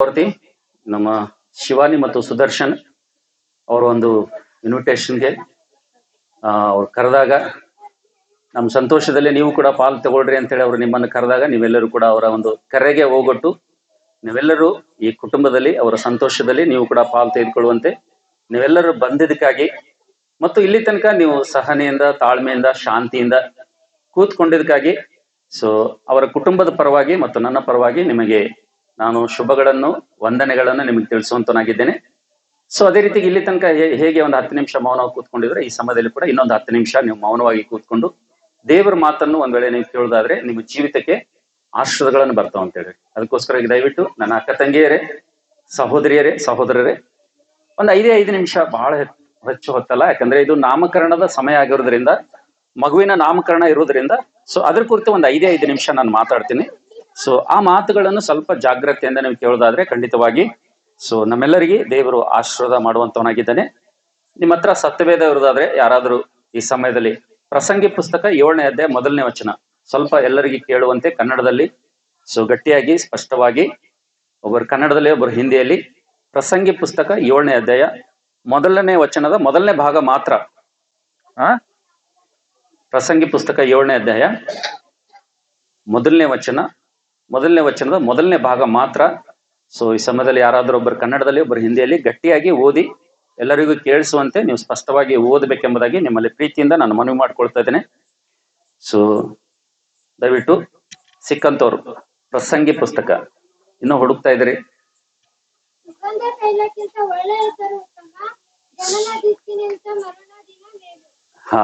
ಮೂರ್ತಿ, ನಮ್ಮ ಶಿವಾನಿ ಮತ್ತು ಸುದರ್ಶನ್ ಅವರ ಒಂದು ಇನ್ವಿಟೇಷನ್ಗೆ ಅವ್ರು ಕರೆದಾಗ ನಮ್ಮ ಸಂತೋಷದಲ್ಲಿ ನೀವು ಕೂಡ ಪಾಲ್ ತಗೊಳ್ರಿ ಅಂತೇಳಿ ಅವರು ನಿಮ್ಮನ್ನು ಕರೆದಾಗ ನೀವೆಲ್ಲರೂ ಕೂಡ ಅವರ ಒಂದು ಕರೆಗೆ ಹೋಗೊಟ್ಟು, ನೀವೆಲ್ಲರೂ ಈ ಕುಟುಂಬದಲ್ಲಿ, ಅವರ ಸಂತೋಷದಲ್ಲಿ ನೀವು ಕೂಡ ಪಾಲ್ ತೆಗೆದುಕೊಳ್ಳುವಂತೆ, ನೀವೆಲ್ಲರೂ ಬಂದಿದ್ದಕ್ಕಾಗಿ, ಮತ್ತು ಇಲ್ಲಿ ತನಕ ನೀವು ಸಹನೆಯಿಂದ, ತಾಳ್ಮೆಯಿಂದ, ಶಾಂತಿಯಿಂದ ಕೂತ್ಕೊಂಡಿದ್ದಕ್ಕಾಗಿ, ಸೊ, ಅವರ ಕುಟುಂಬದ ಪರವಾಗಿ ಮತ್ತು ನನ್ನ ಪರವಾಗಿ ನಿಮಗೆ ನಾನು ಶುಭಗಳನ್ನು, ವಂದನೆಗಳನ್ನು ನಿಮಗೆ ತಿಳಿಸುವಂತನಾಗಿದ್ದೇನೆ ಸೊ ಅದೇ ರೀತಿ ಇಲ್ಲಿ ತನಕ ಹೇಗೆ ಒಂದು ಹತ್ತು ನಿಮಿಷ ಮೌನವಾಗಿ ಕೂತ್ಕೊಂಡಿದ್ರೆ ಈ ಸಮಯದಲ್ಲಿ ಕೂಡ ಇನ್ನೊಂದು ಹತ್ತು ನಿಮಿಷ ನೀವು ಮೌನವಾಗಿ ಕೂತ್ಕೊಂಡು ದೇವರ ಮಾತನ್ನು ಒಂದ್ ವೇಳೆ ನೀವು ಕೇಳೋದಾದ್ರೆ ನಿಮ್ಮ ಜೀವಿತಕ್ಕೆ ಆಶ್ರದಗಳನ್ನು ಬರ್ತಾವ ಅಂತ ಹೇಳಿ ಅದಕ್ಕೋಸ್ಕರ ದಯವಿಟ್ಟು ನನ್ನ ಅಕ್ಕ ತಂಗಿಯರೇ, ಸಹೋದರಿಯರೇ, ಸಹೋದರರೇ, ಒಂದು ಐದೇ ಐದು ನಿಮಿಷ ಬಹಳ ಹೆಚ್- ಹೆಚ್ಚು ಹೊತ್ತಲ್ಲ. ಯಾಕಂದ್ರೆ ಇದು ನಾಮಕರಣದ ಸಮಯ ಆಗಿರೋದ್ರಿಂದ, ಮಗುವಿನ ನಾಮಕರಣ ಇರೋದ್ರಿಂದ ಸೊ ಅದ್ರ ಕುರಿತು ಒಂದು ಐದೇ ಐದು ನಿಮಿಷ ನಾನು ಮಾತಾಡ್ತೀನಿ. ಸೊ ಆ ಮಾತುಗಳನ್ನು ಸ್ವಲ್ಪ ಜಾಗ್ರತೆಯಿಂದ ನೀವು ಕೇಳೋದಾದ್ರೆ ಖಂಡಿತವಾಗಿ. ಸೊ ನಮ್ಮೆಲ್ಲರಿಗೆ ದೇವರು ಆಶೀರ್ವಾದ ಮಾಡುವಂತವನಾಗಿದ್ದಾನೆ. ನಿಮ್ಮ ಹತ್ರ ಸತ್ಯವೇದ ಯಾರಾದರೂ ಈ ಸಮಯದಲ್ಲಿ ಪ್ರಸಂಗಿ ಪುಸ್ತಕ ಏಳನೇ ಅಧ್ಯಾಯ ಮೊದಲನೇ ವಚನ. ಸ್ವಲ್ಪ ಎಲ್ಲರಿಗೆ ಕೇಳುವಂತೆ ಕನ್ನಡದಲ್ಲಿ. ಸೊ ಗಟ್ಟಿಯಾಗಿ, ಸ್ಪಷ್ಟವಾಗಿ. ಒಬ್ಬರು ಕನ್ನಡದಲ್ಲಿ, ಒಬ್ಬರು ಹಿಂದಿಯಲ್ಲಿ. ಪ್ರಸಂಗಿ ಪುಸ್ತಕ ಏಳನೇ ಅಧ್ಯಾಯ ಮೊದಲನೇ ವಚನದ ಮೊದಲನೇ ಭಾಗ ಮಾತ್ರ. ಆ? ಪ್ರಸಂಗಿ ಪುಸ್ತಕ ಏಳನೇ ಅಧ್ಯಾಯ ಮೊದಲನೇ ವಚನ. ಮೊದಲನೇ ವಚನದ ಮೊದಲನೇ ಭಾಗ ಮಾತ್ರ. ಸೊ ಈ ಸಮಯದಲ್ಲಿ ಯಾರಾದರೂ ಒಬ್ಬರು ಕನ್ನಡದಲ್ಲಿ ಒಬ್ಬರು ಹಿಂದಿಯಲ್ಲಿ ಗಟ್ಟಿಯಾಗಿ ಓದಿ ಎಲ್ಲರಿಗೂ ಕೇಳಿಸುವಂತೆ ನೀವು ಸ್ಪಷ್ಟವಾಗಿ ಓದಬೇಕೆಂಬುದಾಗಿ ನಿಮ್ಮಲ್ಲಿ ಪ್ರೀತಿಯಿಂದ ನಾನು ಮನವಿ ಮಾಡ್ಕೊಳ್ತಾ ಇದ್ದೇನೆ. ಸೊ ದಯವಿಟ್ಟು ಸಿಕ್ಕಂತವ್ರು ಪ್ರಸಂಗಿ ಪುಸ್ತಕ ಇನ್ನೂ ಹುಡುಕ್ತಾ ಇದ್ರಿ ಹಾ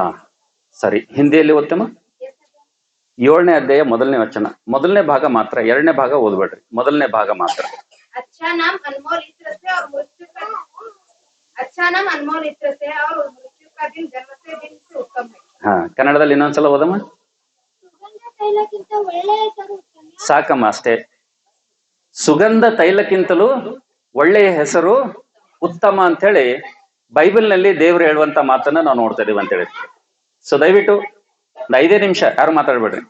ಸರಿ. ಹಿಂದಿಯಲ್ಲಿ ಉತ್ತಮ? ಏಳನೇ ಅಧ್ಯಾಯ ಮೊದಲನೇ ವಚನ. ಮೊದಲನೇ ಭಾಗ ಮಾತ್ರ ಎರಡನೇ ಭಾಗ ಓದ್ಬೇಡ್ರಿ. ಮೊದಲನೇ ಭಾಗ ಮಾತ್ರ. ಹಾ ಕನ್ನಡದಲ್ಲಿ ಇನ್ನೊಂದ್ಸಲ ಓದಮ್ಮ. ಸಾಕಮ್ಮ ಅಷ್ಟೇ. ಸುಗಂಧ ತೈಲಕ್ಕಿಂತಲೂ ಒಳ್ಳೆಯ ಹೆಸರು ಉತ್ತಮ ಅಂತ ಹೇಳಿ ಬೈಬಲ್ನಲ್ಲಿ ದೇವ್ರು ಹೇಳುವಂತ ಮಾತನ್ನ ನಾವು ನೋಡ್ತಾ ಇದೀವಿ ಅಂತ ಹೇಳಿ ಸೊ ದಯವಿಟ್ಟು ಒಂದು ಐದೇ ನಿಮಿಷ, ಯಾರು ಮಾತಾಡ್ಬೇಡ್ರಿ?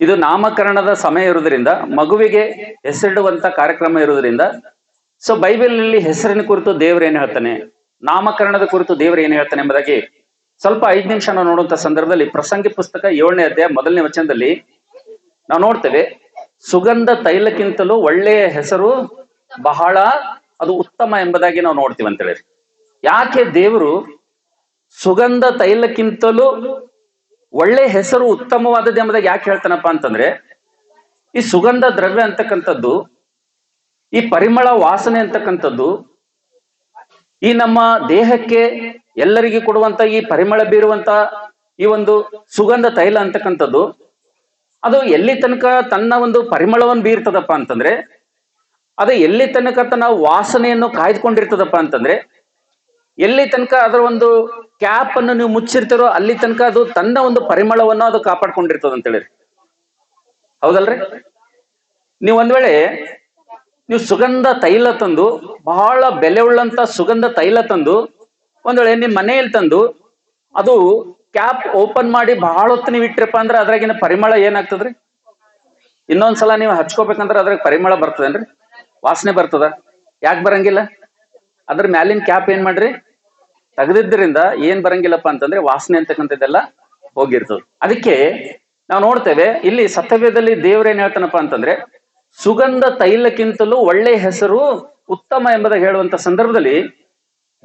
ಇದು ನಾಮಕರಣದ ಸಮಯ ಇರುವುದರಿಂದ, ಮಗುವಿಗೆ ಹೆಸರಿಡುವಂತ ಕಾರ್ಯಕ್ರಮ ಇರುವುದರಿಂದ ಸೊ ಬೈಬಲ್ನಲ್ಲಿ ಹೆಸರಿನ ಕುರಿತು ದೇವರು ಏನ್ ಹೇಳ್ತಾನೆ? ನಾಮಕರಣದ ಕುರಿತು ದೇವರು ಏನ್ ಹೇಳ್ತಾನೆ ಎಂಬುದಾಗಿ ಸ್ವಲ್ಪ ಐದು ನಿಮಿಷ ನಾವು ನೋಡುವಂತ ಸಂದರ್ಭದಲ್ಲಿ ಪ್ರಸಂಗಿ ಪುಸ್ತಕ ಏಳನೇ ಅಧ್ಯಾಯ ಮೊದಲನೇ ವಚನದಲ್ಲಿ ನಾವು ನೋಡ್ತೇವೆ, ಸುಗಂಧ ತೈಲಕ್ಕಿಂತಲೂ ಒಳ್ಳೆಯ ಹೆಸರು ಬಹಳ, ಅದು ಉತ್ತಮ ಎಂಬುದಾಗಿ ನಾವು ನೋಡ್ತೀವಿ ಅಂತ ಹೇಳಿ ಯಾಕೆ ದೇವರು ಸುಗಂಧ ತೈಲಕ್ಕಿಂತಲೂ ಒಳ್ಳೆ ಹೆಸರು ಉತ್ತಮವಾದದ್ದು ಎಂಬುದಾಗಿ ಯಾಕೆ ಹೇಳ್ತಾನಪ್ಪ ಅಂತಂದ್ರೆ, ಈ ಸುಗಂಧ ದ್ರವ್ಯ ಅಂತಕ್ಕಂಥದ್ದು, ಈ ಪರಿಮಳ ವಾಸನೆ ಅಂತಕ್ಕಂಥದ್ದು, ಈ ನಮ್ಮ ದೇಹಕ್ಕೆ ಎಲ್ಲರಿಗೂ ಕೊಡುವಂತ ಈ ಪರಿಮಳ ಬೀರುವಂತ ಈ ಒಂದು ಸುಗಂಧ ತೈಲ ಅಂತಕ್ಕಂಥದ್ದು, ಅದು ಎಲ್ಲಿ ತನಕ ತನ್ನ ಒಂದು ಪರಿಮಳವನ್ನು ಬೀರ್ತದಪ್ಪ ಅಂತಂದ್ರೆ, ಅದು ಎಲ್ಲಿ ತನಕ ತನ್ನ ವಾಸನೆಯನ್ನು ಕಾಯ್ದುಕೊಂಡಿರ್ತದಪ್ಪ ಅಂತಂದ್ರೆ ಎಲ್ಲಿ ತನಕ ಅದರ ಒಂದು ಕ್ಯಾಪ್ ಅನ್ನು ನೀವು ಮುಚ್ಚಿರ್ತೀರೋ ಅಲ್ಲಿ ತನಕ ಅದು ತನ್ನ ಒಂದು ಪರಿಮಳವನ್ನು ಅದು ಕಾಪಾಡ್ಕೊಂಡಿರ್ತದ ಅಂತ ಹೇಳಿ ಹೌದಲ್ರಿ? ನೀವು ಒಂದ್ ವೇಳೆ ನೀವು ಸುಗಂಧ ತೈಲ ತಂದು ಬಹಳ ಬೆಲೆ ಉಳ್ಳಂತ ಸುಗಂಧ ತೈಲ ತಂದು ಒಂದ್ ವೇಳೆ ನಿಮ್ ಮನೆಯಲ್ಲಿ ತಂದು ಅದು ಕ್ಯಾಪ್ ಓಪನ್ ಮಾಡಿ ಬಹಳ ಹೊತ್ತು ನೀವು ಇಟ್ಟಿರಪ್ಪ ಅಂದ್ರೆ ಅದ್ರಾಗಿನ ಪರಿಮಳ ಏನಾಗ್ತದ್ರಿ? ಇನ್ನೊಂದ್ಸಲ ನೀವು ಹಚ್ಕೋಬೇಕಂದ್ರೆ ಅದ್ರಾಗ ಪರಿಮಳ ಬರ್ತದೇನ್ರಿ? ವಾಸನೆ ಬರ್ತದ? ಯಾಕೆ ಬರಂಗಿಲ್ಲ? ಅದ್ರ ಮ್ಯಾಲಿನ ಕ್ಯಾಪ್ ಏನ್ ಮಾಡ್ರಿ? ತೆಗೆದಿದ್ದರಿಂದ ಏನ್ ಬರಂಗಿಲ್ಲಪ್ಪ ಅಂತಂದ್ರೆ ವಾಸನೆ ಅಂತಕ್ಕಂಥದ್ದೆಲ್ಲ ಹೋಗಿರ್ತದೆ. ಅದಕ್ಕೆ ನಾವು ನೋಡ್ತೇವೆ, ಇಲ್ಲಿ ಸತವ್ಯದಲ್ಲಿ ದೇವ್ರೇನ್ ಹೇಳ್ತಾನಪ್ಪ ಅಂತಂದ್ರೆ, ಸುಗಂಧ ತೈಲಕ್ಕಿಂತಲೂ ಒಳ್ಳೆ ಹೆಸರು ಉತ್ತಮ ಎಂಬುದ ಹೇಳುವಂತ ಸಂದರ್ಭದಲ್ಲಿ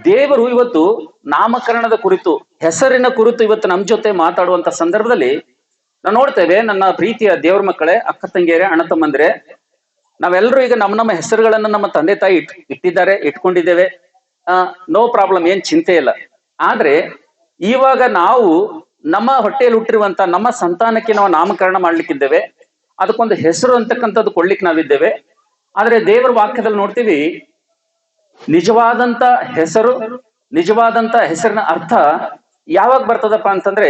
ದೇವರು ಇವತ್ತು ನಾಮಕರಣದ ಕುರಿತು, ಹೆಸರಿನ ಕುರಿತು ಇವತ್ತು ನಮ್ಮ ಜೊತೆ ಮಾತಾಡುವಂತ ಸಂದರ್ಭದಲ್ಲಿ ನಾವು ನೋಡ್ತೇವೆ, ನನ್ನ ಪ್ರೀತಿಯ ದೇವ್ರ ಮಕ್ಕಳೇ, ಅಕ್ಕ ತಂಗಿಯರೇ, ಅಣ್ಣ ತಮ್ಮಂದ್ರೆ ನಾವೆಲ್ಲರೂ ಈಗ ನಮ್ಮ ನಮ್ಮ ಹೆಸರುಗಳನ್ನ ನಮ್ಮ ತಂದೆ ತಾಯಿ ಇಟ್, ಇಟ್ಟಿದ್ದಾರೆ, ಇಟ್ಕೊಂಡಿದ್ದೇವೆ. ನೋ ಪ್ರಾಬ್ಲಮ್ ಏನ್ ಚಿಂತೆ ಇಲ್ಲ. ಆದ್ರೆ ಇವಾಗ ನಾವು ನಮ್ಮ ಹೊಟ್ಟೆಯಲ್ಲಿ ಹುಟ್ಟಿರುವಂತ ನಮ್ಮ ಸಂತಾನಕ್ಕೆ ನಾವು ನಾಮಕರಣ ಮಾಡ್ಲಿಕ್ಕಿದ್ದೇವೆ. ಅದಕ್ಕೊಂದು ಹೆಸರು ಅಂತಕ್ಕಂಥದ್ದು ಕೊಡ್ಲಿಕ್ಕೆ ನಾವಿದ್ದೇವೆ. ಆದ್ರೆ ದೇವರ ವಾಕ್ಯದಲ್ಲಿ ನೋಡ್ತೀವಿ, ನಿಜವಾದಂತ ಹೆಸರು, ನಿಜವಾದಂತ ಹೆಸರಿನ ಅರ್ಥ ಯಾವಾಗ ಬರ್ತದಪ್ಪ ಅಂತಂದ್ರೆ,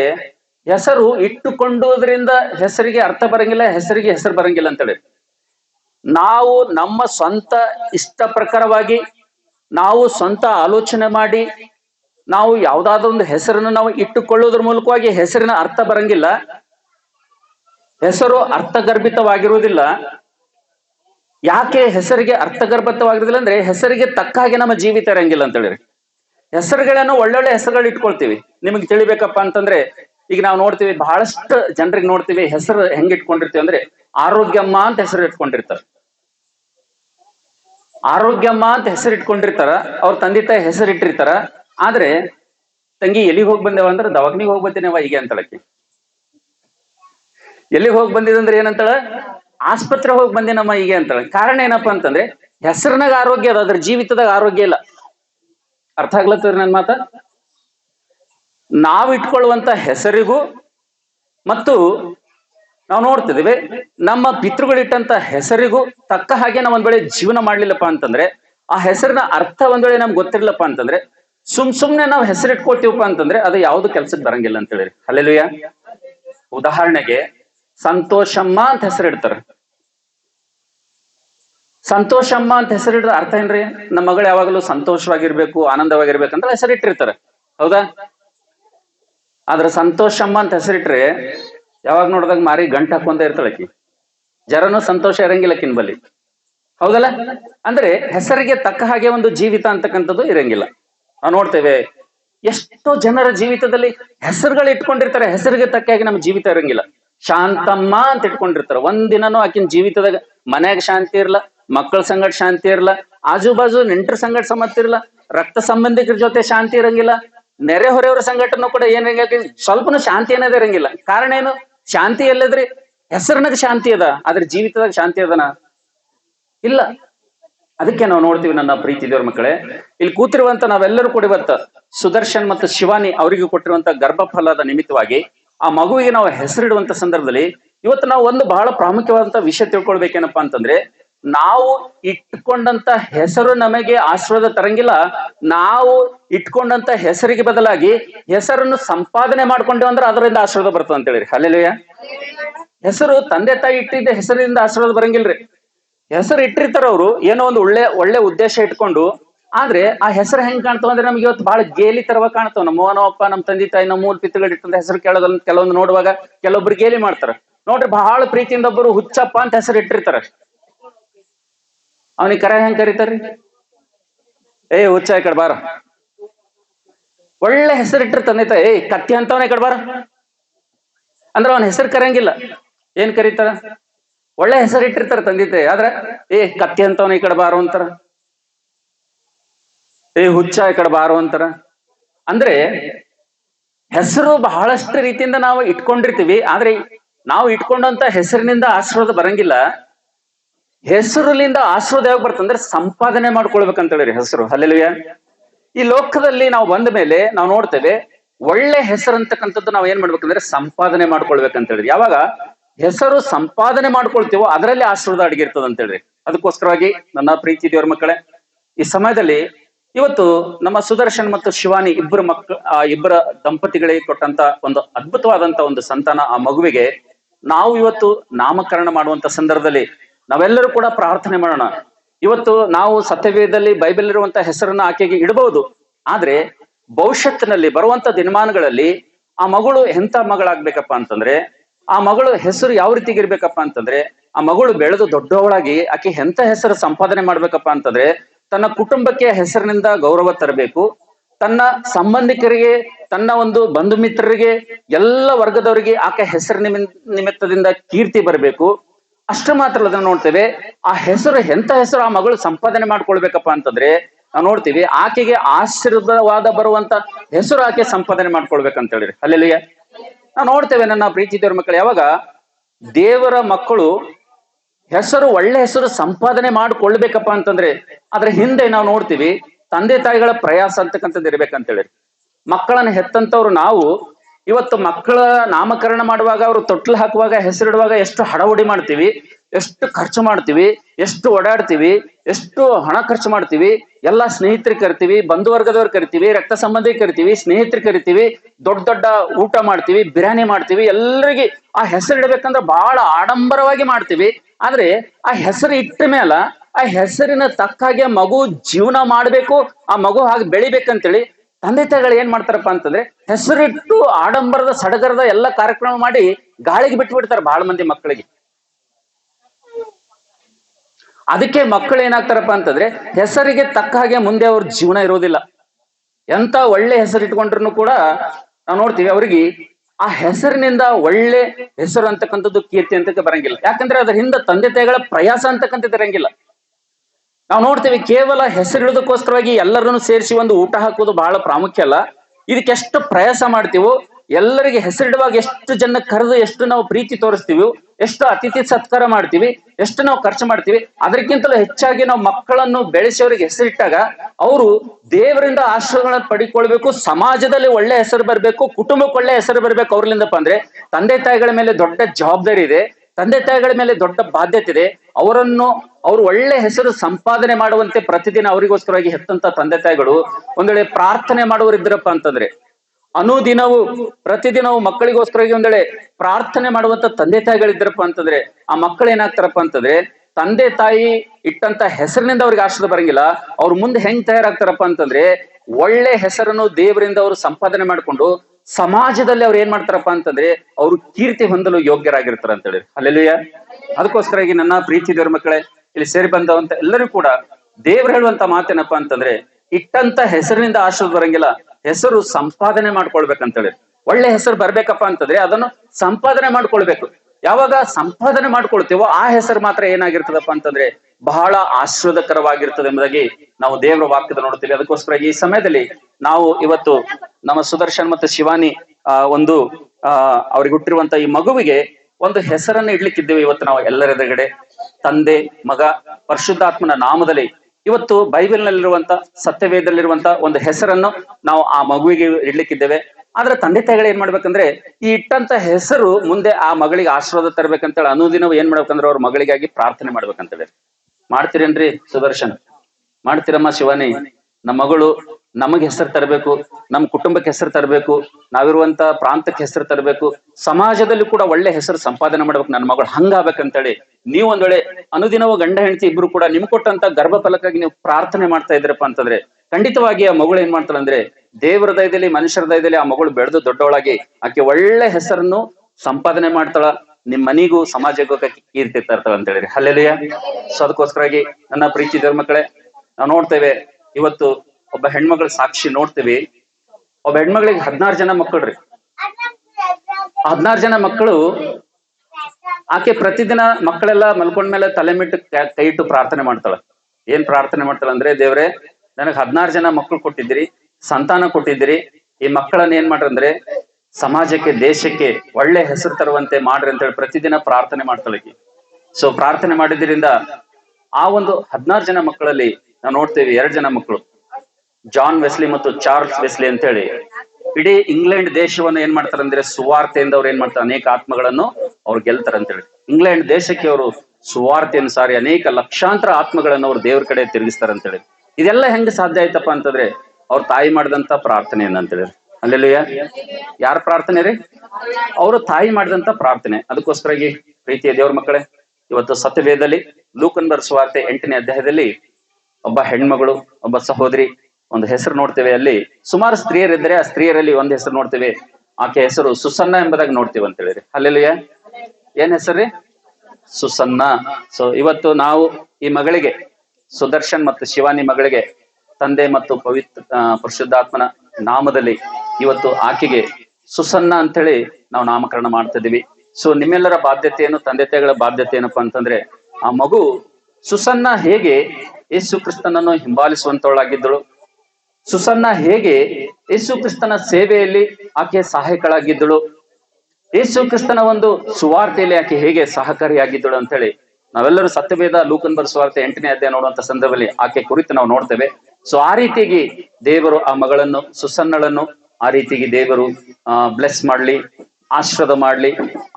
ಹೆಸರು ಇಟ್ಟುಕೊಂಡುವುದರಿಂದ ಹೆಸರಿಗೆ ಅರ್ಥ ಬರಂಗಿಲ್ಲ, ಹೆಸರಿಗೆ ಹೆಸರು ಬರಂಗಿಲ್ಲ ಅಂತೇಳಿ. ನಾವು ನಮ್ಮ ಸ್ವಂತ ಇಷ್ಟ ಪ್ರಕಾರವಾಗಿ ನಾವು ಸ್ವಂತ ಆಲೋಚನೆ ಮಾಡಿ, ನಾವು ಯಾವ್ದಾದ್ರು ಒಂದು ಹೆಸರನ್ನು ನಾವು ಇಟ್ಟುಕೊಳ್ಳೋದ್ರ ಮೂಲಕವಾಗಿ ಹೆಸರಿನ ಅರ್ಥ ಬರಂಗಿಲ್ಲ. ಹೆಸರು ಅರ್ಥಗರ್ಭಿತವಾಗಿರುವುದಿಲ್ಲ. ಯಾಕೆ ಹೆಸರಿಗೆ ಅರ್ಥಗರ್ಭಿತವಾಗಿರುವುದಿಲ್ಲ ಅಂದ್ರೆ ಹೆಸರಿಗೆ ತಕ್ಕ ಹಾಗೆ ನಮ್ಮ ಜೀವಿತ ಇರಂಗಿಲ್ಲ ಅಂತ ಹೇಳಿರಿ. ಹೆಸರುಗಳನ್ನು ಒಳ್ಳೊಳ್ಳೆ ಹೆಸರುಗಳು ಇಟ್ಕೊಳ್ತೀವಿ. ನಿಮಗೆ ತಿಳಿಬೇಕಪ್ಪ ಅಂತಂದ್ರೆ, ಈಗ ನಾವು ನೋಡ್ತೀವಿ, ಬಹಳಷ್ಟು ಜನರಿಗೆ ನೋಡ್ತೀವಿ ಹೆಸರು ಹೆಂಗ್ ಇಟ್ಕೊಂಡಿರ್ತೀವಿ ಅಂದ್ರೆ, ಆರೋಗ್ಯಮ್ಮ ಅಂತ ಹೆಸರು ಇಟ್ಕೊಂಡಿರ್ತಾರೆ. ಆರೋಗ್ಯಮ್ಮ ಅಂತ ಹೆಸರಿಟ್ಕೊಂಡಿರ್ತಾರ, ಅವ್ರ ತಂದೆ ತಾಯಿ ಹೆಸರಿಟ್ಟಿರ್ತಾರ, ಆದ್ರೆ ತಂಗಿ ಎಲ್ಲಿಗೆ ಹೋಗಿ ಬಂದೇವ ಅಂದ್ರೆ ದವಾಖಾನಿಗೆ ಹೋಗಿ ಹೀಗೆ ಅಂತಳಕ್ಕೆ. ಎಲ್ಲಿಗೆ ಹೋಗಿ ಬಂದಿದಂದ್ರೆ ಏನಂತಾಳ? ಆಸ್ಪತ್ರೆ ಹೋಗಿ ಬಂದೇನಮ್ಮ ಹೀಗೆ ಅಂತಳ. ಕಾರಣ ಏನಪ್ಪಾ ಅಂತಂದ್ರೆ, ಹೆಸರಿನಾಗ ಆರೋಗ್ಯ ಅದ, ಅದ್ರ ಜೀವಿತದಾಗ ಆರೋಗ್ಯ ಇಲ್ಲ. ಅರ್ಥ ಆಗ್ಲತ್ತದ್ರಿ ನನ್ ಮಾತ? ನಾವು ಇಟ್ಕೊಳ್ಳುವಂತ ಹೆಸರಿಗೂ ಮತ್ತು ನಾವು ನೋಡ್ತಿದ್ದೀವಿ, ನಮ್ಮ ಪಿತೃಗಳಿಟ್ಟಂತ ಹೆಸರಿಗೂ ತಕ್ಕ ಹಾಗೆ ನಾವು ಒಂದ್ ವೇಳೆ ಜೀವನ ಮಾಡ್ಲಿಲ್ಲಪ್ಪ ಅಂತಂದ್ರೆ, ಆ ಹೆಸರಿನ ಅರ್ಥ ಒಂದ್ ವೇಳೆ ನಮ್ಗೆ ಗೊತ್ತಿರ್ಲಪ್ಪ ಅಂತಂದ್ರೆ, ಸುಮ್ ಸುಮ್ನೆ ನಾವು ಹೆಸರಿಟ್ಕೊಳ್ತೀವಪ್ಪ ಅಂತಂದ್ರೆ ಅದು ಯಾವ್ದು ಕೆಲ್ಸಕ್ಕೆ ಬರಂಗಿಲ್ಲ ಅಂತ ಹೇಳಿ ಅಲ್ಲೆಲುಯ್ಯ ಉದಾಹರಣೆಗೆ, ಸಂತೋಷಮ್ಮ ಅಂತ ಹೆಸರಿಡ್ತಾರೆ. ಸಂತೋಷಮ್ಮ ಅಂತ ಹೆಸರಿಡದ ಅರ್ಥ ಏನ್ರಿ? ನಮ್ಮ ಮಗಳು ಯಾವಾಗಲೂ ಸಂತೋಷವಾಗಿರ್ಬೇಕು, ಆನಂದವಾಗಿರ್ಬೇಕಂತ ಹೆಸರಿಟ್ಟಿರ್ತಾರೆ. ಹೌದಾ? ಆದ್ರೆ ಸಂತೋಷಮ್ಮ ಅಂತ ಹೆಸರಿಟ್ರೆ ಯಾವಾಗ ನೋಡಿದಾಗ ಮಾರಿ ಗಂಟು ಹಾಕೊಂತ ಇರ್ತಾಳಕಿ ಜರನು ಸಂತೋಷ ಇರಂಗಿಲ್ಲ ಬಲಿ ಹೌದಲ್ಲ? ಅಂದ್ರೆ ಹೆಸರಿಗೆ ತಕ್ಕ ಹಾಗೆ ಒಂದು ಜೀವಿತ ಅಂತಕ್ಕಂಥದ್ದು ಇರಂಗಿಲ್ಲ. ನಾವು ನೋಡ್ತೇವೆ, ಎಷ್ಟೋ ಜನರ ಜೀವಿತದಲ್ಲಿ ಹೆಸರುಗಳು ಇಟ್ಕೊಂಡಿರ್ತಾರೆ, ಹೆಸರಿಗೆ ತಕ್ಕ ಹಾಗೆ ನಮ್ಮ ಜೀವಿತ ಇರಂಗಿಲ್ಲ. ಶಾಂತಮ್ಮ ಅಂತ ಇಟ್ಕೊಂಡಿರ್ತಾರೆ. ಒಂದಿನೂ ಆಕಿನ ಜೀವಿತದಾಗ ಮನ್ಯಾಗ ಶಾಂತಿ ಇರಲ್ಲ ಮಕ್ಕಳ ಸಂಗಟ ಶಾಂತಿ ಇರಲ್ಲ ಆಜು ಬಾಜು ನೆಂಟರ ಸಂಗಟ ಸಮತ್ ಇರಲ್ಲ ರಕ್ತ ಸಂಬಂಧಿಕರ ಜೊತೆ ಶಾಂತಿ ಇರಂಗಿಲ್ಲ, ನೆರೆ ಹೊರೆಯವರ ಸಂಘಟನೆ ಕೂಡ ಏನಿರಂಗಿಲ್ಲ ಸ್ವಲ್ಪನೂ ಶಾಂತಿ ಅನ್ನೋದೇ ಇರಂಗಿಲ್ಲ. ಕಾರಣ ಏನು? ಶಾಂತಿ ಎಲ್ಲದ್ರಿ ಹೆಸರಿನಾಗ ಶಾಂತಿ ಅದ, ಆದ್ರೆ ಜೀವಿತದಾಗ ಶಾಂತಿ ಅದನ? ಇಲ್ಲ. ಅದಕ್ಕೆ ನಾವು ನೋಡ್ತೀವಿ ನನ್ನ ಪ್ರೀತಿ ದೇವ್ರ ಮಕ್ಕಳೇ. ಇಲ್ಲಿ ಕೂತಿರುವಂತ ನಾವೆಲ್ಲರೂ ಕೂಡ ಇವತ್ತ ಸುದರ್ಶನ್ ಮತ್ತು ಶಿವಾನಿ ಅವರಿಗೂ ಕೊಟ್ಟಿರುವಂತ ಗರ್ಭಫಲದ ನಿಮಿತ್ತವಾಗಿ ಆ ಮಗುವಿಗೆ ನಾವು ಹೆಸರಿಡುವಂತ ಸಂದರ್ಭದಲ್ಲಿ ಇವತ್ತು ನಾವು ಒಂದು ಬಹಳ ಪ್ರಾಮುಖ್ಯವಾದಂತ ವಿಷಯ ತಿಳ್ಕೊಳ್ಬೇಕೇನಪ್ಪಾ ಅಂತಂದ್ರೆ ನಾವು ಇಟ್ಕೊಂಡಂತ ಹೆಸರು ನಮಗೆ ಆಶೀರ್ವಾದ ತರಂಗಿಲ್ಲ. ನಾವು ಇಟ್ಕೊಂಡಂತ ಹೆಸರಿಗೆ ಬದಲಾಗಿ ಹೆಸರನ್ನು ಸಂಪಾದನೆ ಮಾಡ್ಕೊಂಡೆವು ಅಂದ್ರೆ ಅದರಿಂದ ಆಶೀರ್ವಾದ ಬರ್ತದೆ ಅಂತ ಹೇಳಿರಿ. ಅಲ್ಲೆಲುಯ್ಯ ಹೆಸರು ತಂದೆ ತಾಯಿ ಇಟ್ಟಿದ್ದ ಹೆಸರಿಂದ ಆಶೀರ್ವಾದ ಬರಂಗಿಲ್ರಿ. ಹೆಸರು ಇಟ್ಟಿರ್ತಾರ ಅವ್ರು, ಏನೋ ಒಂದು ಒಳ್ಳೆ ಒಳ್ಳೆ ಉದ್ದೇಶ ಇಟ್ಕೊಂಡು, ಆದ್ರೆ ಆ ಹೆಸರು ಹೆಂಗ್ ಕಾಣ್ತಾವ ಅಂದ್ರೆ ನಮ್ಗೆ ಇವತ್ತು ಬಹಳ ಗೇಲಿ ತರವ ಕಾಣ್ತಾವ. ನಮ್ಮ ಅಪ್ಪ, ನಮ್ಮ ತಂದೆ ತಾಯಿ, ನಮ್ಮ ಮೂಲ ಪಿತೃಗಳು ಇಟ್ಟಂತ ಹೆಸರು ಕೇಳೋದನ್ನ ಕೆಲವೊಂದು ನೋಡುವಾಗ ಕೆಲವೊಬ್ರು ಗೇಲಿ ಮಾಡ್ತಾರ. ನೋಡ್ರಿ ಬಹಳ ಪ್ರೀತಿಯಿಂದ ಒಬ್ಬರು ಹುಚ್ಚಪ್ಪ ಅಂತ ಹೆಸರು ಇಟ್ಟಿರ್ತಾರ. ಅವನಿಗೆ ಕರೆ ಹೆಂಗ್ ಕರೀತಾರ್ರಿ? ಏ, ಹುಚ್ಚ, ಈ ಕಡೆ ಬಾರ. ಒಳ್ಳೆ ಹೆಸರು ಇಟ್ಟಿರ್ ತಂದೆ ತಾಯಿ. ಏ, ಕತ್ತಿ ಅಂತವನ ಈ ಕಡೆ ಅಂದ್ರೆ ಅವನ ಹೆಸರು ಕರಂಗಿಲ್ಲ. ಏನ್ ಕರೀತಾರ? ಒಳ್ಳೆ ಹೆಸರು ಇಟ್ಟಿರ್ತಾರ ತಂದೆ ತಾಯಿ. ಆದ್ರೆ, ಏ, ಕತ್ತಿ ಅಂತವನೇ ಈ ಕಡೆ ಬಾರೋ ಅಂತಾರ. ಏ, ಹುಚ್ಚ, ಈ ಕಡೆ ಬಾರೋ ಅಂತಾರ. ಅಂದ್ರೆ, ಹೆಸರು ಬಹಳಷ್ಟು ರೀತಿಯಿಂದ ನಾವು ಇಟ್ಕೊಂಡಿರ್ತೀವಿ. ಆದ್ರೆ, ನಾವು ಇಟ್ಕೊಂಡಂತ ಹೆಸರಿನಿಂದ ಆಶೀರ್ವಾದ ಬರಂಗಿಲ್ಲ. ಹೆಸರುಲಿಂದ ಆಶೀರ್ವಾದ ಯಾವಾಗ ಬರ್ತಂದ್ರೆ ಸಂಪಾದನೆ ಮಾಡ್ಕೊಳ್ಬೇಕಂತ ಹೇಳಿರಿ ಹೆಸರು. ಅಲ್ಲೆಲುಯ್ಯ ಈ ಲೋಕದಲ್ಲಿ ನಾವು ಬಂದ ಮೇಲೆ ನಾವು ನೋಡ್ತೇವೆ ಒಳ್ಳೆ ಹೆಸರು ಅಂತಕ್ಕಂಥದ್ದು ನಾವು ಏನ್ ಮಾಡ್ಬೇಕಂದ್ರೆ ಸಂಪಾದನೆ ಮಾಡ್ಕೊಳ್ಬೇಕಂತ ಹೇಳಿದ್ರಿ ಯಾವಾಗ? ಹೆಸರು ಸಂಪಾದನೆ ಮಾಡ್ಕೊಳ್ತೀವೋ ಅದರಲ್ಲಿ ಆಶೀರ್ವಾದ ಅಡಗಿರ್ತದ ಅಂತ ಹೇಳಿ ಅದಕ್ಕೋಸ್ಕರವಾಗಿ ನನ್ನ ಪ್ರೀತಿ ದೇವರ ಮಕ್ಕಳೇ, ಈ ಸಮಯದಲ್ಲಿ ಇವತ್ತು ನಮ್ಮ ಸುದರ್ಶನ್ ಮತ್ತು ಶಿವಾನಿ ಇಬ್ಬರು ಮಕ್ಕಳು ಆ, ಇಬ್ಬರ ದಂಪತಿಗಳಿಗೆ ಕೊಟ್ಟಂತ ಒಂದು ಅದ್ಭುತವಾದಂತ ಒಂದು ಸಂತಾನ ಆ ಮಗುವಿಗೆ ನಾವು ಇವತ್ತು ನಾಮಕರಣ ಮಾಡುವಂತ ಸಂದರ್ಭದಲ್ಲಿ ನಾವೆಲ್ಲರೂ ಕೂಡ ಪ್ರಾರ್ಥನೆ ಮಾಡೋಣ. ಇವತ್ತು ನಾವು ಸತ್ಯವೇದದಲ್ಲಿ ಬೈಬಲ್ ಇರುವಂತಹ ಹೆಸರನ್ನ ಆಕೆಗೆ ಇಡಬಹುದು. ಆದ್ರೆ ಭವಿಷ್ಯತ್ತಿನಲ್ಲಿ ಬರುವಂತ ದಿನಮಾನಗಳಲ್ಲಿ ಆ ಮಗಳು ಎಂತ ಮಗಳಾಗ್ಬೇಕಪ್ಪ ಅಂತಂದ್ರೆ, ಆ ಮಗಳು ಹೆಸರು ಯಾವ ರೀತಿಗೆ ಇರ್ಬೇಕಪ್ಪ ಅಂತಂದ್ರೆ, ಆ ಮಗಳು ಬೆಳೆದು ದೊಡ್ಡವಳಾಗಿ ಆಕೆ ಎಂತ ಹೆಸರು ಸಂಪಾದನೆ ಮಾಡ್ಬೇಕಪ್ಪ ಅಂತಂದ್ರೆ, ತನ್ನ ಕುಟುಂಬಕ್ಕೆ ಹೆಸರಿನಿಂದ ಗೌರವ ತರಬೇಕು. ತನ್ನ ಸಂಬಂಧಿಕರಿಗೆ, ತನ್ನ ಒಂದು ಬಂಧು ಮಿತ್ರರಿಗೆ, ಎಲ್ಲ ವರ್ಗದವರಿಗೆ ಆಕೆ ಹೆಸರು ನಿಮಿ ನಿಮಿತ್ತದಿಂದ ಕೀರ್ತಿ ಬರಬೇಕು. ಅಷ್ಟು ಮಾತ್ರ ಅದನ್ನ ನೋಡ್ತೇವೆ. ಆ ಹೆಸರು ಎಂತ ಹೆಸರು, ಆ ಮಗಳು ಸಂಪಾದನೆ ಮಾಡ್ಕೊಳ್ಬೇಕಪ್ಪ ಅಂತಂದ್ರೆ ನಾವು ನೋಡ್ತೀವಿ, ಆಕೆಗೆ ಆಶೀರ್ವಾದ ಬರುವಂತ ಹೆಸರು ಆಕೆ ಸಂಪಾದನೆ ಮಾಡ್ಕೊಳ್ಬೇಕಂತ ಹೇಳಿರಿ. ಅಲ್ಲೆಲ್ಲಿಯ ನಾವು ನೋಡ್ತೇವೆ ನನ್ನ ಪ್ರೀತಿ ದೇವ್ರ ಮಕ್ಕಳು, ಯಾವಾಗ? ದೇವರ ಮಕ್ಕಳು ಹೆಸರು, ಒಳ್ಳೆ ಹೆಸರು ಸಂಪಾದನೆ ಮಾಡ್ಕೊಳ್ಬೇಕಪ್ಪ ಅಂತಂದ್ರೆ ಅದ್ರ ಹಿಂದೆ ನಾವು ನೋಡ್ತೀವಿ, ತಂದೆ ತಾಯಿಗಳ ಪ್ರಯಾಸ ಅಂತಕ್ಕಂಥದ್ದು ಇರ್ಬೇಕಂತ ಹೇಳಿ ಮಕ್ಕಳನ್ನ ಹೆತ್ತಂತವ್ರು ನಾವು ಇವತ್ತು ಮಕ್ಕಳ ನಾಮಕರಣ ಮಾಡುವಾಗ, ಅವರು ತೊಟ್ಲು ಹಾಕುವಾಗ, ಹೆಸರಿಡುವಾಗ ಎಷ್ಟು ಹಡವುಡಿ ಮಾಡ್ತೀವಿ, ಎಷ್ಟು ಖರ್ಚು ಮಾಡ್ತೀವಿ, ಎಷ್ಟು ಓಡಾಡ್ತೀವಿ, ಎಷ್ಟು ಹಣ ಖರ್ಚು ಮಾಡ್ತೀವಿ, ಎಲ್ಲ ಸ್ನೇಹಿತರಿಗೆ ಕರಿತೀವಿ ಬಂಧು ವರ್ಗದವ್ರು ಕರಿತೀವಿ, ರಕ್ತ ಸಂಬಂಧಿ ಕರಿತೀವಿ, ಸ್ನೇಹಿತರಿಗೆ ಕರಿತೀವಿ, ದೊಡ್ಡ ದೊಡ್ಡ ಊಟ ಮಾಡ್ತೀವಿ, ಬಿರಿಯಾನಿ ಮಾಡ್ತೀವಿ ಎಲ್ಲರಿಗೆ ಆ ಹೆಸರು ಇಡಬೇಕಂದ್ರೆ ಬಹಳ ಆಡಂಬರವಾಗಿ ಮಾಡ್ತೀವಿ. ಆದ್ರೆ ಆ ಹೆಸರು ಇಟ್ಟ ಮೇಲೆ ಆ ಹೆಸರಿನ ತಕ್ಕ ಹಾಗೆ ಮಗು ಜೀವನ ಮಾಡಬೇಕು, ಆ ಮಗು ಹಾಗೆ ಬೆಳಿಬೇಕಂತೇಳಿ ತಂದೆ ತಾಯಿಗಳು ಏನ್ ಮಾಡ್ತಾರಪ್ಪ ಅಂತಂದ್ರೆ ಹೆಸರಿಟ್ಟು ಆಡಂಬರದ ಸಡಗರದ ಎಲ್ಲ ಕಾರ್ಯಕ್ರಮ ಮಾಡಿ ಗಾಳಿಗೆ ಬಿಟ್ಟು ಬಿಡ್ತಾರೆ ಬಹಳ ಮಂದಿ ಮಕ್ಕಳಿಗೆ. ಅದಕ್ಕೆ ಮಕ್ಕಳು ಏನಾಗ್ತಾರಪ್ಪ ಅಂತಂದ್ರೆ ಹೆಸರಿಗೆ ತಕ್ಕ ಹಾಗೆ ಮುಂದೆ ಅವ್ರ ಜೀವನ ಇರೋದಿಲ್ಲ. ಎಂತ ಒಳ್ಳೆ ಹೆಸರು ಇಟ್ಕೊಂಡ್ರು ಕೂಡ ನಾವು ನೋಡ್ತೀವಿ ಅವ್ರಿಗೆ ಆ ಹೆಸರಿನಿಂದ ಒಳ್ಳೆ ಹೆಸರು ಅಂತಕ್ಕಂಥದ್ದು ಕೀರ್ತಿ ಅಂತಕ್ಕೆ ಬರಂಗಿಲ್ಲ. ಯಾಕಂದ್ರೆ ಅದ್ರ ಹಿಂದೆ ತಂದೆ ತಾಯಿಗಳ ಪ್ರಯಾಸ ಅಂತಕ್ಕಂಥದ್ದು ಇರಂಗಿಲ್ಲ. ನಾವು ನೋಡ್ತೇವೆ ಕೇವಲ ಹೆಸರಿಡೋದಕ್ಕೋಸ್ಕರವಾಗಿ ಎಲ್ಲರನ್ನು ಸೇರಿಸಿ ಒಂದು ಊಟ ಹಾಕೋದು ಬಹಳ ಪ್ರಾಮುಖ್ಯ ಅಲ್ಲ. ಇದಕ್ಕೆ ಎಷ್ಟು ಪ್ರಯಾಸ ಮಾಡ್ತೀವೋ, ಎಲ್ಲರಿಗೆ ಹೆಸರಿಡುವಾಗ ಎಷ್ಟು ಜನ ಕರೆದು ಎಷ್ಟು ನಾವು ಪ್ರೀತಿ ತೋರಿಸ್ತೀವಿ, ಎಷ್ಟು ಅತಿಥಿ ಸತ್ಕಾರ ಮಾಡ್ತೀವಿ, ಎಷ್ಟು ನಾವು ಖರ್ಚು ಮಾಡ್ತೀವಿ, ಅದಕ್ಕಿಂತಲೂ ಹೆಚ್ಚಾಗಿ ನಾವು ಮಕ್ಕಳನ್ನು ಬೆಳೆಸಿ ಅವರಿಗೆ ಹೆಸರಿಟ್ಟಾಗ ಅವರು ದೇವರಿಂದ ಆಶ್ರಯಗಳನ್ನ ಪಡಿಕೊಳ್ಬೇಕು, ಸಮಾಜದಲ್ಲಿ ಒಳ್ಳೆ ಹೆಸರು ಬರಬೇಕು, ಕುಟುಂಬಕ್ಕೆ ಒಳ್ಳೆ ಹೆಸರು ಬರಬೇಕು ಅವ್ರಲಿಂದಪ್ಪ ಅಂದ್ರೆ, ತಂದೆ ತಾಯಿಗಳ ಮೇಲೆ ದೊಡ್ಡ ಜವಾಬ್ದಾರಿ ಇದೆ. ತಂದೆ ತಾಯಿಗಳ ಮೇಲೆ ದೊಡ್ಡ ಬಾಧ್ಯತೆ ಇದೆ. ಅವರನ್ನು ಅವರು ಒಳ್ಳೆ ಹೆಸರು ಸಂಪಾದನೆ ಮಾಡುವಂತೆ ಪ್ರತಿದಿನ ಅವರಿಗೋಸ್ಕರವಾಗಿ ಹೆತ್ತಂತ ತಂದೆ ತಾಯಿಗಳು. ಒಂದ್ ವೇಳೆ ಪ್ರಾರ್ಥನೆ ಮಾಡುವರಿದ್ರಪ್ಪ ಅಂತಂದ್ರೆ, ಅನುದಿನವೂ ಪ್ರತಿದಿನವೂ ಮಕ್ಕಳಿಗೋಸ್ಕರವಾಗಿ ಒಂದ್ ಪ್ರಾರ್ಥನೆ ಮಾಡುವಂತ ತಂದೆ ತಾಯಿಗಳಿದ್ರಪ್ಪ ಅಂತಂದ್ರೆ, ಆ ಮಕ್ಕಳು ಏನಾಗ್ತಾರಪ್ಪ ಅಂತಂದ್ರೆ, ತಂದೆ ತಾಯಿ ಇಟ್ಟಂತ ಹೆಸರಿನಿಂದ ಅವ್ರಿಗೆ ಆಶ್ರಯ ಬರಂಗಿಲ್ಲ. ಅವ್ರ ಮುಂದೆ ಹೆಂಗ್ ತಯಾರಾಗ್ತಾರಪ್ಪ ಅಂತಂದ್ರೆ, ಒಳ್ಳೆ ಹೆಸರನ್ನು ದೇವರಿಂದ ಅವರು ಸಂಪಾದನೆ ಮಾಡ್ಕೊಂಡು ಸಮಾಜದಲ್ಲಿ ಅವ್ರು ಏನ್ ಮಾಡ್ತಾರಪ್ಪ ಅಂತಂದ್ರೆ ಅವರು ಕೀರ್ತಿ ಹೊಂದಲು ಯೋಗ್ಯರಾಗಿರ್ತಾರ ಅಂತ ಹೇಳಿ ಅಲ್ಲೆಲ್ಲುಯ್ಯ ಅದಕ್ಕೋಸ್ಕರಾಗಿ ನನ್ನ ಪ್ರೀತಿ ದೇವ್ರ ಮಕ್ಕಳೇ, ಇಲ್ಲಿ ಸೇರಿ ಬಂದವಂತ ಎಲ್ಲರೂ ಕೂಡ ದೇವ್ರು ಹೇಳುವಂತ ಮಾತೇನಪ್ಪ ಅಂತಂದ್ರೆ, ಇಟ್ಟಂತ ಹೆಸರಿನಿಂದ ಆಶ್ರದ ಬರಂಗಿಲ್ಲ. ಹೆಸರು ಸಂಪಾದನೆ ಮಾಡ್ಕೊಳ್ಬೇಕಂತೇಳಿ ಒಳ್ಳೆ ಹೆಸರು ಬರ್ಬೇಕಪ್ಪ ಅಂತಂದ್ರೆ ಅದನ್ನು ಸಂಪಾದನೆ ಮಾಡ್ಕೊಳ್ಬೇಕು. ಯಾವಾಗ ಸಂಪಾದನೆ ಮಾಡ್ಕೊಳ್ತೇವೋ ಆ ಹೆಸರು ಮಾತ್ರ ಏನಾಗಿರ್ತದಪ್ಪ ಅಂತಂದ್ರೆ ಬಹಳ ಆಶ್ರದಕರವಾಗಿರ್ತದೆ ಎಂಬುದಾಗಿ ನಾವು ದೇವರ ವಾಕ್ಯದ ನೋಡ್ತೀವಿ. ಅದಕ್ಕೋಸ್ಕರ ಈ ಸಮಯದಲ್ಲಿ ನಾವು ಇವತ್ತು ನಮ್ಮ ಸುದರ್ಶನ್ ಮತ್ತೆ ಶಿವಾನಿ, ಆ, ಒಂದು, ಆ, ಅವ್ರಿಗೆ ಹುಟ್ಟಿರುವಂತ ಈ ಮಗುವಿಗೆ ಒಂದು ಹೆಸರನ್ನ ಇಡ್ಲಿಕ್ಕಿದ್ದೇವೆ ಇವತ್ತು ನಾವು ಎಲ್ಲರ ಎದುರುಗಡೆ. ತಂದೆ, ಮಗ, ಪರಿಶುದ್ಧಾತ್ಮನ ನಾಮದಲ್ಲಿ ಇವತ್ತು ಬೈಬಲ್ ನಲ್ಲಿರುವಂತ ಸತ್ಯವೇದಲ್ಲಿರುವಂತ ಒಂದು ಹೆಸರನ್ನು ನಾವು ಆ ಮಗುವಿಗೆ ಇಡ್ಲಿಕ್ಕಿದ್ದೇವೆ. ಆದ್ರೆ ತಂದೆ ತಾಯಿಗಳು ಏನ್ ಮಾಡ್ಬೇಕಂದ್ರೆ, ಈ ಇಟ್ಟಂತ ಹೆಸರು ಮುಂದೆ ಆ ಮಗಳಿಗೆ ಆಶೀರ್ವಾದ ತರ್ಬೇಕಂತೇಳಿ ಅನುದಿನವು ಏನ್ ಮಾಡ್ಬೇಕಂದ್ರೆ ಅವ್ರ ಮಗಳಿಗಾಗಿ ಪ್ರಾರ್ಥನೆ ಮಾಡ್ಬೇಕಂತೇಳಿ. ಮಾಡ್ತೀರೇನ್ರಿ ಸುದರ್ಶನ್? ಮಾಡ್ತೀರಮ್ಮ ಶಿವಾನಿ? ನಮ್ಮ ಮಗಳು ನಮಗೆ ಹೆಸರು ತರಬೇಕು ನಮ್ಮ ಕುಟುಂಬಕ್ಕೆ ಹೆಸರು ತರಬೇಕು, ನಾವಿರುವಂತ ಪ್ರಾಂತಕ್ಕೆ ಹೆಸರು ತರಬೇಕು, ಸಮಾಜದಲ್ಲಿ ಕೂಡ ಒಳ್ಳೆ ಹೆಸರು ಸಂಪಾದನೆ ಮಾಡ್ಬೇಕು, ನನ್ನ ಮಗಳು ಹಂಗಾಗ್ಬೇಕಂತೇಳಿ ನೀವು ಒಂದ್ ವೇಳೆ ಅನುದಿನವೂ ಗಂಡ ಹೆಂಡತಿ ಇಬ್ರು ಕೂಡ ನಿಮ್ ಕೊಟ್ಟಂತ ಗರ್ಭ ಫಲಕ್ಕಾಗಿ ನೀವು ಪ್ರಾರ್ಥನೆ ಮಾಡ್ತಾ ಇದ್ರಪ್ಪ ಅಂತಂದ್ರೆ, ಖಂಡಿತವಾಗಿ ಆ ಮಗಳು ಏನ್ ಮಾಡ್ತಾಳೆ ಅಂದ್ರೆ, ದೇವರ ದಯದಲ್ಲಿ, ಮನುಷ್ಯರ ದಯದಲ್ಲಿ ಆ ಮಗಳು ಬೆಳೆದು ದೊಡ್ಡವಳಾಗಿ, ಆಕೆ ಒಳ್ಳೆ ಹೆಸರನ್ನು ಸಂಪಾದನೆ ಮಾಡ್ತಾಳ, ನಿಮ್ ಮನಿಗೂ ಸಮಾಜಕ್ಕೂ ಕೀರ್ತಿ ತರ್ತಾಳ ಅಂತ ಹೇಳಿದ್ರಿ. ಅಲ್ಲೆಲಿಯ ಸೊ ಅದಕ್ಕೋಸ್ಕರಾಗಿ ನನ್ನ ಪ್ರೀತಿ ಧರ್ಮಕ್ಕಳೇ ನಾವು ನೋಡ್ತೇವೆ, ಇವತ್ತು ಒಬ್ಬ ಹೆಣ್ಮಗಳ ಸಾಕ್ಷಿ ನೋಡ್ತೀವಿ. ಒಬ್ಬ ಹೆಣ್ಮಗಳಿಗೆ ಹದಿನಾರು ಜನ ಮಕ್ಕಳ್ರಿ. ಹದಿನಾರು ಜನ ಮಕ್ಕಳು, ಆಕೆ ಪ್ರತಿದಿನ ಮಕ್ಕಳೆಲ್ಲ ಮಲ್ಕೊಂಡ್ಮೇಲೆ ತಲೆ ಮಿಟ್ಟು ಕ- ಇಟ್ಟು ಪ್ರಾರ್ಥನೆ ಮಾಡ್ತಾಳ. ಏನ್ ಪ್ರಾರ್ಥನೆ ಮಾಡ್ತಾಳ ಅಂದ್ರೆ, ದೇವ್ರೆ, ನನಗೆ ಹದಿನಾರು ಜನ ಮಕ್ಕಳು ಕೊಟ್ಟಿದ್ರಿ ಸಂತಾನ ಕೊಟ್ಟಿದ್ರಿ ಈ ಮಕ್ಕಳನ್ನ ಏನ್ ಮಾಡ್ರಿ ಅಂದ್ರೆ, ಸಮಾಜಕ್ಕೆ, ದೇಶಕ್ಕೆ ಒಳ್ಳೆ ಹೆಸರು ತರುವಂತೆ ಮಾಡ್ರಿ ಅಂತ ಹೇಳಿ ಪ್ರತಿದಿನ ಪ್ರಾರ್ಥನೆ ಮಾಡ್ತಾಳೆ ಸೊ ಪ್ರಾರ್ಥನೆ ಮಾಡಿದ್ರಿಂದ ಆ ಒಂದು ಹದಿನಾರು ಜನ ಮಕ್ಕಳಲ್ಲಿ ನಾವು ನೋಡ್ತೇವೆ ಎರಡು ಜನ ಮಕ್ಕಳು. ಜಾನ್ ವೆಸ್ಲಿ ಮತ್ತು ಚಾರ್ಲ್ಸ್ ವೆಸ್ಲಿ ಅಂತ ಹೇಳಿ ಇಡೀ ಇಂಗ್ಲೆಂಡ್ ದೇಶವನ್ನು ಏನ್ ಮಾಡ್ತಾರೆ ಅಂದ್ರೆ ಸುವಾರ್ತೆಯಿಂದ ಅವ್ರು ಏನ್ ಮಾಡ್ತಾರೆ, ಅನೇಕ ಆತ್ಮಗಳನ್ನು ಅವ್ರು ಗೆಲ್ತಾರೆ ಅಂತ ಹೇಳಿ ಇಂಗ್ಲೆಂಡ್ ದೇಶಕ್ಕೆ ಅವರು ಸುವಾರ್ತೆ ಅನುಸಾರಿ ಅನೇಕ ಲಕ್ಷಾಂತರ ಆತ್ಮಗಳನ್ನು ಅವ್ರು ದೇವ್ರ ಕಡೆ ತಿರುಗಿಸ್ತಾರೆ ಅಂತ ಹೇಳಿ ಇದೆಲ್ಲ ಹೆಂಗ್ ಸಾಧ್ಯ ಆಯ್ತಪ್ಪ ಅಂತಂದ್ರೆ ಅವ್ರ ತಾಯಿ ಮಾಡಿದಂತ ಪ್ರಾರ್ಥನೆ ಅಂತ ಹೇಳಿ ಅಲ್ಲೆಲ್ಲುಯ್ಯ ಯಾರ ಪ್ರಾರ್ಥನೆ ರೀ? ಅವರು ತಾಯಿ ಮಾಡಿದಂತ ಪ್ರಾರ್ಥನೆ. ಅದಕ್ಕೋಸ್ಕರಾಗಿ ಪ್ರೀತಿಯ ದೇವ್ರ ಮಕ್ಕಳೇ, ಇವತ್ತು ಸತ್ಯವೇದಲ್ಲಿ ಲೂಕನ್ ಸುವಾರ್ತೆ ಎಂಟನೇ ಅಧ್ಯಾಯದಲ್ಲಿ ಒಬ್ಬ ಹೆಣ್ಮಗಳು, ಒಬ್ಬ ಸಹೋದರಿ ಒಂದು ಹೆಸರು ನೋಡ್ತೇವೆ ಅಲ್ಲಿ. ಸುಮಾರು ಸ್ತ್ರೀಯರಿದ್ರೆ ಆ ಸ್ತ್ರೀಯರಲ್ಲಿ ಒಂದ್ ಹೆಸರು ನೋಡ್ತೇವೆ. ಆಕೆ ಹೆಸರು ಸುಸನ್ನ ಎಂಬುದಾಗಿ ನೋಡ್ತೀವಿ ಅಂತ ಹೇಳಿರಿ ಅಲ್ಲೆಲ್ಲುಯ್ಯ ಏನ್ ಹೆಸರು ಸುಸನ್ನ. ಸೊ ಇವತ್ತು ನಾವು ಈ ಮಗಳಿಗೆ, ಸುದರ್ಶನ್ ಮತ್ತು ಶಿವಾನಿ ಮಗಳಿಗೆ, ತಂದೆ ಮತ್ತು ಪವಿತ್ರ ಪರಿಶುದ್ಧಾತ್ಮನ ನಾಮದಲ್ಲಿ ಇವತ್ತು ಆಕೆಗೆ ಸುಸನ್ನ ಅಂತೇಳಿ ನಾವು ನಾಮಕರಣ ಮಾಡ್ತಾ ಇದೀವಿ ಸೊ ನಿಮ್ಮೆಲ್ಲರ ಬಾಧ್ಯತೆ ಏನು ತಂದೆ ತಾಯಿಗಳ ಬಾಧ್ಯತೆ ಏನಪ್ಪಾ ಅಂತಂದ್ರೆ, ಆ ಮಗು ಸುಸನ್ನ ಹೇಗೆ ಯೇಸು ಕ್ರಿಸ್ತನನ್ನು ಹಿಂಬಾಲಿಸುವಂತವಳಾಗಿದ್ದಳು ಸುಸನ್ನ ಹೇಗೆ ಯೇಸು ಕ್ರಿಸ್ತನ ಸೇವೆಯಲ್ಲಿ ಆಕೆ ಸಹಾಯಕಳಾಗಿದ್ದಳು? ಯೇಸು ಕ್ರಿಸ್ತನ ಒಂದು ಸುವಾರ್ತೆಯಲ್ಲಿ ಆಕೆ ಹೇಗೆ ಸಹಕಾರಿಯಾಗಿದ್ದಳು ಅಂತ ಹೇಳಿ ನಾವೆಲ್ಲರೂ ಸತ್ಯವೇದ ಲೂಕನ್ಬರ್ ಸುವಾರ್ತೆ ಎಂಟನೇ ಅಧ್ಯಾಯ ನೋಡುವಂತ ಸಂದರ್ಭದಲ್ಲಿ ಆಕೆ ಕುರಿತು ನಾವು ನೋಡ್ತೇವೆ. ಸೊ ಆ ರೀತಿಯಾಗಿ ದೇವರು ಆ ಮಗಳನ್ನು, ಸುಸನ್ನಳನ್ನು ಆ ರೀತಿಯಾಗಿ ದೇವರು ಬ್ಲೆಸ್ ಮಾಡ್ಲಿ ಆಶ್ರದ ಮಾಡ್ಲಿ,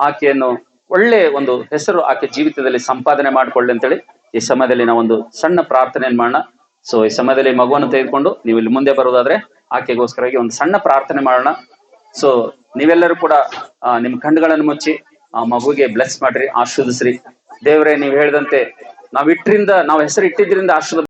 ಆಕೆಯನ್ನು ಒಳ್ಳೆ ಒಂದು ಹೆಸರು ಆಕೆ ಜೀವಿತದಲ್ಲಿ ಸಂಪಾದನೆ ಮಾಡ್ಕೊಳ್ಳಿ ಅಂತೇಳಿ ಈ ಸಮಯದಲ್ಲಿ ನಾವೊಂದು ಸಣ್ಣ ಪ್ರಾರ್ಥನೆಯನ್ನು ಮಾಡೋಣ. ಸೊ ಈ ಸಮಯದಲ್ಲಿ ಮಗುವನ್ನು ತೆಗೆದುಕೊಂಡು ನೀವು ಇಲ್ಲಿ ಮುಂದೆ ಬರೋದಾದ್ರೆ ಆಕೆಗೋಸ್ಕರವಾಗಿ ಒಂದು ಸಣ್ಣ ಪ್ರಾರ್ಥನೆ ಮಾಡೋಣ. ಸೊ ನೀವೆಲ್ಲರೂ ಕೂಡ ನಿಮ್ಮ ನಿಮ್ ಕಣ್ಣುಗಳನ್ನು ಮುಚ್ಚಿ, ಆ ಮಗುಗೆ ಬ್ಲೆಸ್ ಮಾಡ್ರಿ, ಆಶೀರ್ವದಿಸ್ರಿ. ದೇವ್ರೆ, ನೀವು ಹೇಳಿದಂತೆ ನಾವ್ ಇಟ್ರಿಂದ ನಾವು ಹೆಸರು ಇಟ್ಟಿದ್ರಿಂದ ಆಶೀರ್ವಾದ